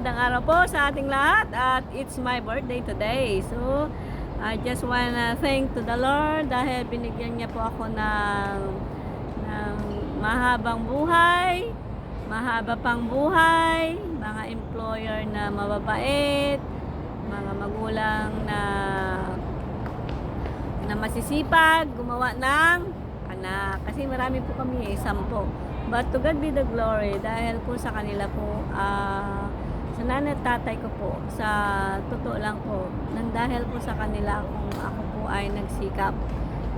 Magandang araw po sa ating lahat at it's my birthday today. So, I just wanna thank to the Lord dahil binigyan niya po ako ng, ng mahabang buhay, mahaba pang buhay, mga employer na mababait, mga magulang na na masisipag, gumawa ng anak. Kasi marami po kami eh, sampo. But to God be the glory dahil po sa kanila po, ah, sa nanay at tatay ko po, sa totoo lang po, nang dahil po sa kanila kung ako po ay nagsikap.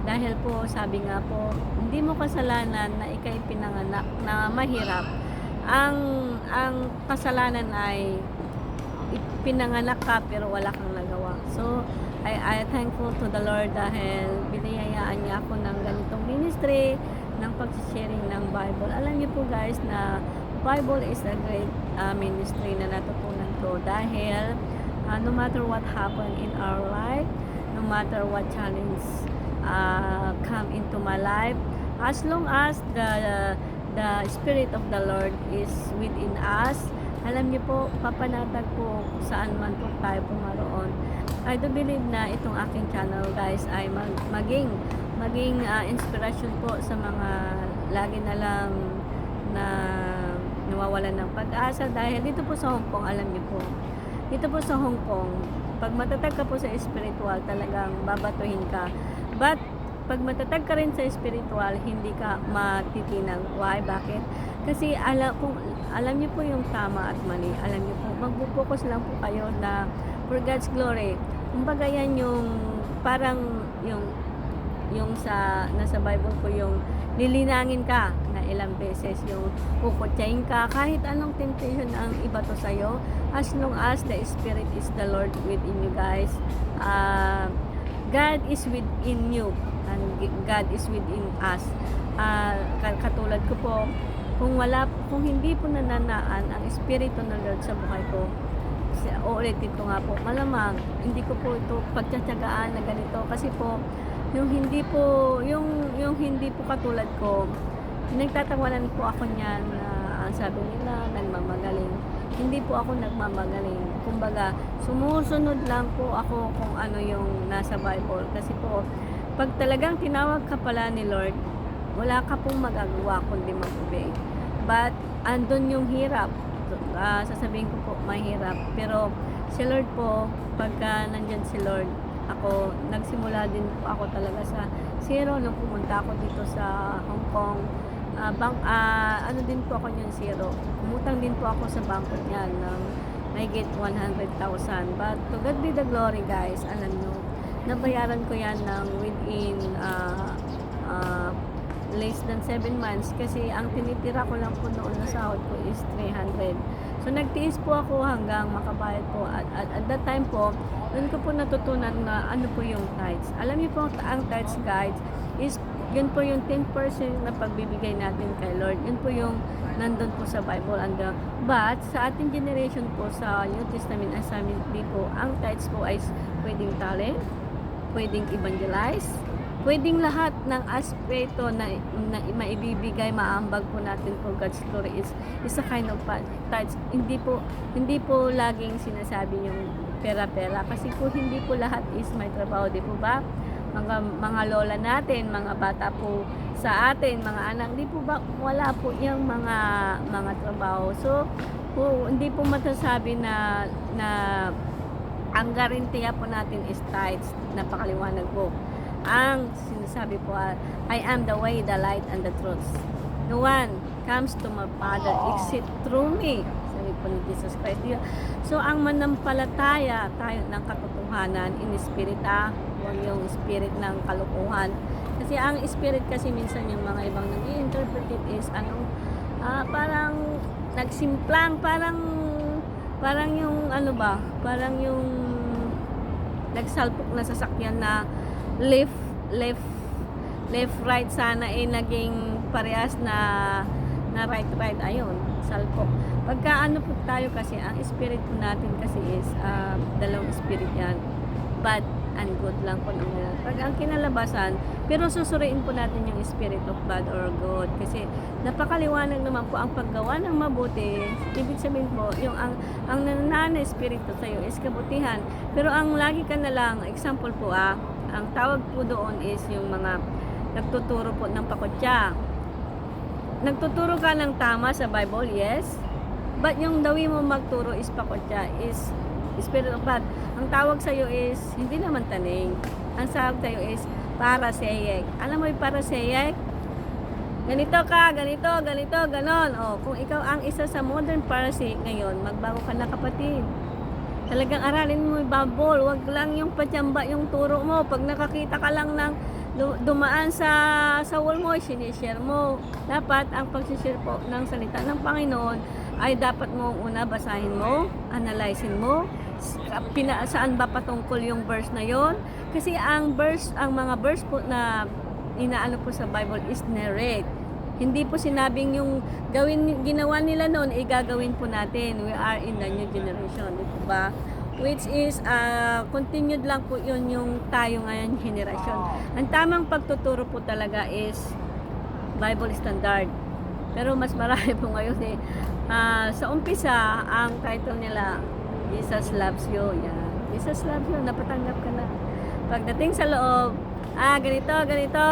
Dahil po, sabi nga po, hindi mo kasalanan na ikay pinanganak na mahirap. Ang ang kasalanan ay pinanganak ka pero wala kang nagawa. So, I, I thankful to the Lord dahil biniyayaan niya ako ng ganitong ministry, ng pag-sharing ng Bible. Alam niyo po guys na Bible is a great uh, ministry na natutunan ko dahil uh, no matter what happened in our life, no matter what challenge uh, come into my life, as long as the the Spirit of the Lord is within us, alam niyo po, papanatag po saan man po tayo pumaroon. I do believe na itong aking channel guys ay mag, maging maging uh, inspiration po sa mga lagi na lang na nawawalan ng pag-asa dahil dito po sa Hong Kong, alam niyo po, dito po sa Hong Kong, pag matatag ka po sa spiritual, talagang babatuhin ka. But, pag matatag ka rin sa spiritual, hindi ka matitinang. Why? Bakit? Kasi alam, kung, alam niyo po yung tama at mali. Alam niyo po, magpo-focus lang po kayo na for God's glory. Kumbaga yan yung parang yung yung sa nasa Bible ko yung lilinangin ka ilang beses yung kukutsain ka. Kahit anong temptation ang iba to sa'yo as long as the Spirit is the Lord within you guys. Uh, God is within you and God is within us. Uh, katulad ko po kung wala kung hindi po nananaan ang Espiritu ng Lord sa buhay ko uulitin ko nga po malamang hindi ko po ito pagtsatsagaan na ganito. Kasi po yung hindi po yung yung hindi po katulad ko nagtatawanan po ako niyan na ang sabi nila nagmamagaling. Hindi po ako nagmamagaling. Kumbaga sumusunod lang po ako kung ano yung nasa Bible. Kasi po pag talagang tinawag ka pala ni Lord wala ka pong magagawa kundi mag-obey. But andun yung hirap. Uh, sasabihin ko po mahirap pero si Lord po pagka nandyan si Lord ako nagsimula din po ako talaga sa zero nung pumunta ako dito sa Hong Kong uh, bank, uh, ano din po ako niyan zero umutang din po ako sa bangko niyan ng may get 100,000 but to God be the glory guys alam nyo nabayaran ko yan ng within uh, uh, less than 7 months kasi ang tinitira ko lang po noon na sahod ko is 300. So nagtiis po ako hanggang makabayad po at, at at that time po doon ko po natutunan na ano po yung tithes. Alam niyo po ang tithes guides is yun po yung 10% na pagbibigay natin kay Lord. Yun po yung nandun po sa Bible. And, uh, but sa ating generation po sa New Testament sa Amin po, ang tithes po ay pwedeng talent, pwedeng evangelize, pwedeng lahat ng aspeto na, na maibibigay, maambag po natin for God's glory is, is a kind of tithes. Hindi po, hindi po laging sinasabi yung pera-pera kasi po hindi po lahat is may trabaho, di po ba? Mga, mga lola natin, mga bata po sa atin, mga anak, di po ba wala po yung mga mga trabaho. So, po, hindi po matasabi na na ang garantiya po natin is tithes. Napakaliwanag po ang sinasabi po I am the way, the light, and the truth. No one comes to my Father except through me. Sabi po ni Jesus Christ. So, ang manampalataya tayo ng katotohanan in spirit huwag yung spirit ng kalukuhan. Kasi ang spirit kasi minsan yung mga ibang nag interpret it is anong ah, parang nagsimplang, parang parang yung ano ba, parang yung nagsalpok na sasakyan na left, left, left, right sana eh naging parehas na na right, right, ayun, salpok. Pagka ano po tayo kasi, ang spirit po natin kasi is, ah, dalawang spirit yan. Bad and good lang po ng Pag ang kinalabasan, pero susuriin po natin yung spirit of bad or good. Kasi napakaliwanag naman po ang paggawa ng mabuti. Ibig sabihin po, yung ang, ang nanana espiritu sa'yo is kabutihan. Pero ang lagi ka na lang, example po ah, ang tawag po doon is yung mga nagtuturo po ng pakotya. Nagtuturo ka ng tama sa Bible, yes. But yung dawi mo magturo is pakotya, is spirit of bad. Ang tawag sa iyo is hindi naman taning. Ang tawag sa iyo is paraseyek. Alam mo yung paraseyek? Ganito ka, ganito, ganito, ganon. O, kung ikaw ang isa sa modern parasite ngayon, magbago ka na kapatid. Talagang aralin mo yung Bible. Huwag lang yung patyamba yung turo mo. Pag nakakita ka lang ng du- dumaan sa sa wall mo, sinishare mo. Dapat ang pagsishare po ng salita ng Panginoon ay dapat mo una basahin mo, analyzein mo, pina, saan ba patungkol yung verse na yon kasi ang verse ang mga verse po na inaano po sa Bible is narrate. Hindi po sinabing yung gawin ginawa nila noon ay gagawin po natin. We are in the new generation di ba? Which is uh, continued lang po yun yung tayo ngayon generation. Ang tamang pagtuturo po talaga is Bible standard. Pero mas marami po ngayon eh Ah, sa umpisa ang title nila Jesus loves you. Yan. Jesus loves you napatanggap ka na. Pagdating sa loob ah ganito ganito.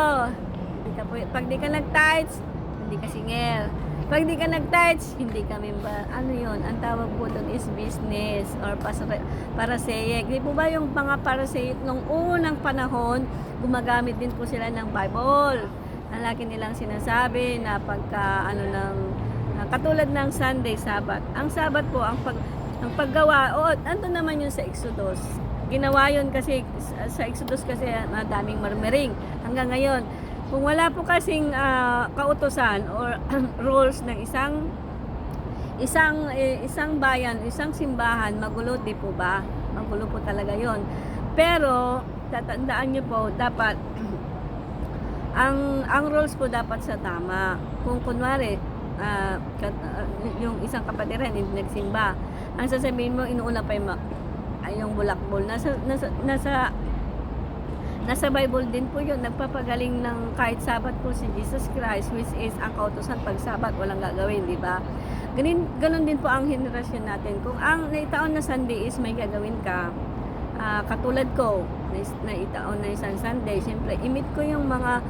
Pag di ka nag-tights hindi ka singer pag di ka nag-tights hindi ka member. Ano yon ang tawag po doon is business or para parasayek di po ba yung mga parasayek nung unang panahon gumagamit din po sila ng Bible? Ang laki nilang sinasabi na pagka ano ng katulad ng Sunday Sabbath. Ang Sabbath po, ang pag ang paggawa, o ando naman yun sa Exodus. Ginawa yun kasi sa- Exodus kasi madaming marmering hanggang ngayon. Kung wala po kasing ah, kautosan or rules ng isang isang eh, isang bayan, isang simbahan, magulo di po ba? Magulo po talaga yon. Pero tatandaan niyo po dapat ang ang rules po dapat sa tama. Kung kunwari ah, kat- ah, yung isang kapatiran hindi nagsimba, ang sasabihin mo inuuna pa yung, ay, yung bulakbol. Nasa nasa nasa nasa Bible din po yun, nagpapagaling ng kahit sabat po si Jesus Christ, which is ang kautosan pag sabat, walang gagawin, di ba? Ganin, ganun din po ang henerasyon natin. Kung ang naitaon na Sunday is may gagawin ka, ah, katulad ko, na, naitaon na isang Sunday, siyempre, imit ko yung mga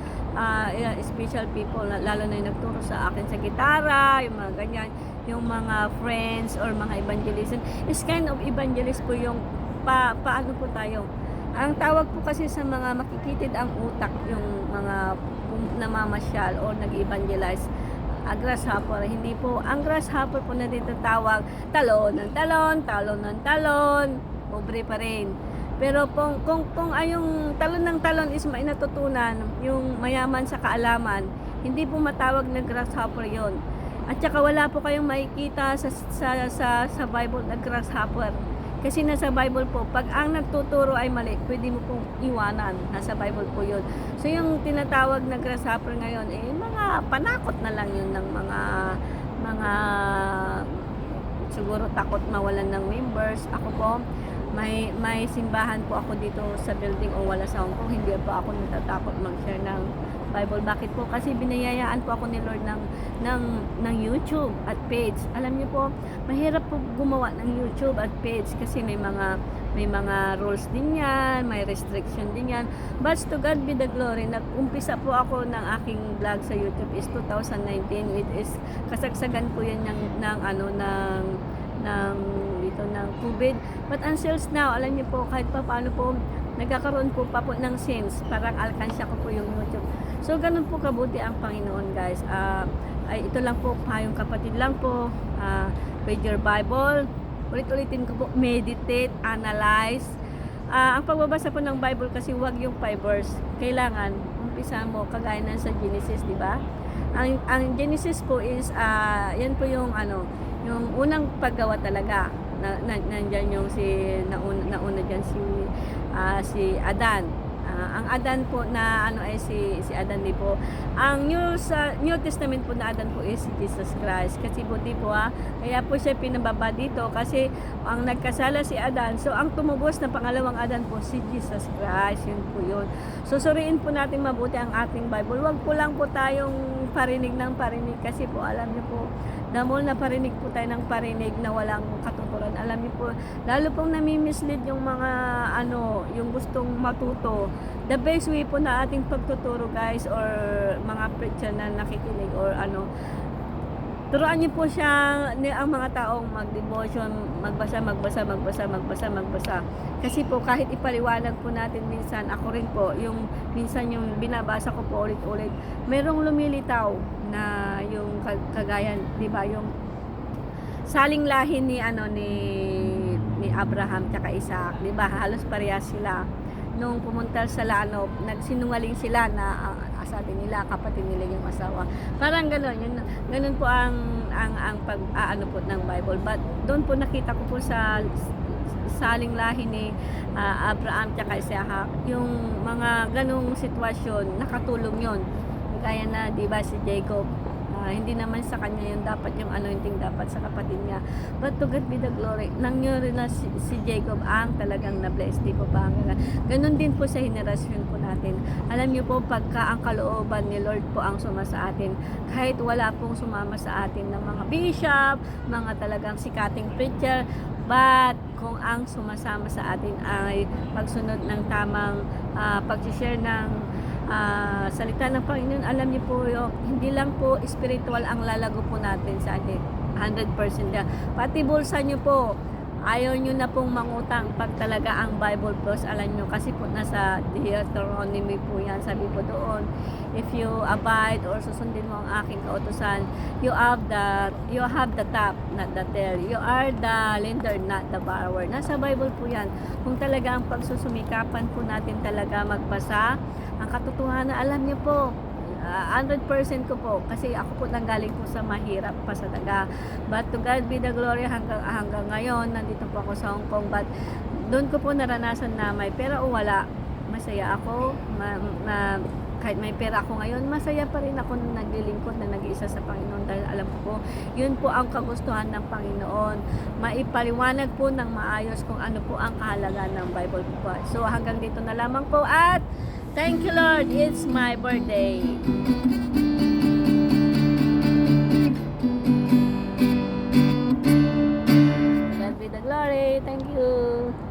yeah, special people, lalo na yung nagturo sa akin sa gitara, yung mga ganyan, yung mga friends or mga evangelism. Is kind of evangelist po yung pa, paano po tayo. Ang tawag po kasi sa mga makikitid ang utak, yung mga namamasyal or nag-evangelize, a grasshopper. Hindi po, ang grasshopper po na dito tawag, talon ng talon, talon ng talon, pobre pa rin. Pero kung, kung, kung ay yung talon ng talon is may natutunan, yung mayaman sa kaalaman, hindi po matawag na grasshopper yon. At saka wala po kayong makikita sa, sa, sa, sa Bible na grasshopper. Kasi nasa Bible po, pag ang nagtuturo ay mali, pwede mo pong iwanan. Nasa Bible po yun. So yung tinatawag na grasshopper ngayon, eh mga panakot na lang yun ng mga mga siguro takot mawalan ng members. Ako po, may may simbahan po ako dito sa building o wala sa Hong Kong. Hindi po ako natatakot mag-share ng Bible. Bakit po? Kasi binayayaan po ako ni Lord ng, ng, ng YouTube at page. Alam niyo po, mahirap po gumawa ng YouTube at page kasi may mga may mga rules din yan, may restriction din yan. But to God be the glory. Nag-umpisa po ako ng aking vlog sa YouTube is 2019 which is kasagsagan po yan ng, ng ano ng ng COVID. But until now, alam niyo po kahit pa paano po nagkakaroon po pa po ng sense. Parang alkansya ko po yung YouTube. So, ganun po kabuti ang Panginoon, guys. Ah, ay, ito lang po, payong kapatid lang po. Ah, read your Bible. Ulit-ulitin ko po, meditate, analyze. Ah, ang pagbabasa po ng Bible kasi wag yung five verse. Kailangan, umpisa mo, kagaya na sa Genesis, di ba? Ang, ang Genesis po is, ah, yan po yung ano, yung unang paggawa talaga. Na, na, nandyan yung si nauna, nauna dyan si ah, si Adan. Ah, ang Adan po na ano ay si si Adan din po. Ang New sa New Testament po na Adan po is si Jesus Christ. Kasi buti po ah, kaya po siya pinababa dito kasi ang nagkasala si Adan. So ang tumubos na pangalawang Adan po si Jesus Christ. Yun po yun. So suriin po natin mabuti ang ating Bible. Huwag po lang po tayong parinig ng parinig kasi po alam niyo po Damol na parinig po tayo ng parinig na walang katuturan. Alam niyo po, lalo pong nami-mislead yung mga ano, yung gustong matuto. The best way po na ating pagtuturo guys or mga preacher na nakikinig or ano, Turuan niyo po siya ang mga taong mag-devotion, magbasa, magbasa, magbasa, magbasa, magbasa. Kasi po kahit ipaliwanag po natin minsan, ako rin po, yung minsan yung binabasa ko po ulit-ulit, merong lumilitaw na yung kag- kagayan, 'di ba? Yung saling lahi ni ano ni ni Abraham at Isaac, 'di ba? Halos parehas sila. Nung pumunta sa Lanob, nagsinungaling sila na uh, sabi nila kapatid nila yung asawa. Parang gano'n, yun, ganun po ang ang ang pag aano po ng Bible. But doon po nakita ko po sa saling lahi ni ah, Abraham at Isaac, yung mga ganong sitwasyon, nakatulong yon Kaya na, di ba, si Jacob, ah, hindi naman sa kanya yung dapat yung anointing dapat sa kapatid niya. But to God be the glory. Nangyari na si, si Jacob ang talagang na-bless. Di po ba? Ganon din po sa henerasyon po natin. Alam niyo po, pagka ang kalooban ni Lord po ang suma sa atin, kahit wala pong sumama sa atin ng mga bishop, mga talagang sikating preacher, but kung ang sumasama sa atin ay pagsunod ng tamang uh, pag-share ng ah, salita ng Panginoon, alam niyo po, yung, hindi lang po spiritual ang lalago po natin sa atin. 100% yan. Pati bulsa niyo po, ayaw niyo na pong mangutang pag talaga ang Bible Plus, alam niyo, kasi po nasa Deuteronomy po yan, sabi po doon, if you abide or susundin mo ang aking kautusan, you have the, you have the top, not the tail. You are the lender, not the borrower. Nasa Bible po yan. Kung talaga ang pagsusumikapan po natin talaga magbasa, ang katotohanan, alam niyo po, ah, 100% ko po kasi ako po nanggaling po sa mahirap pa sa daga. But to God be the glory hanggang, hanggang ngayon nandito po ako sa Hong Kong. But doon ko po naranasan na may pera o wala. Masaya ako ma, ma, kahit may pera ako ngayon masaya pa rin ako na naglilingkod na nag-iisa sa Panginoon dahil alam ko yun po ang kagustuhan ng Panginoon. Maipaliwanag po ng maayos kung ano po ang kahalagaan ng Bible po. So hanggang dito na lamang po at Thank you, Lord. It's my birthday.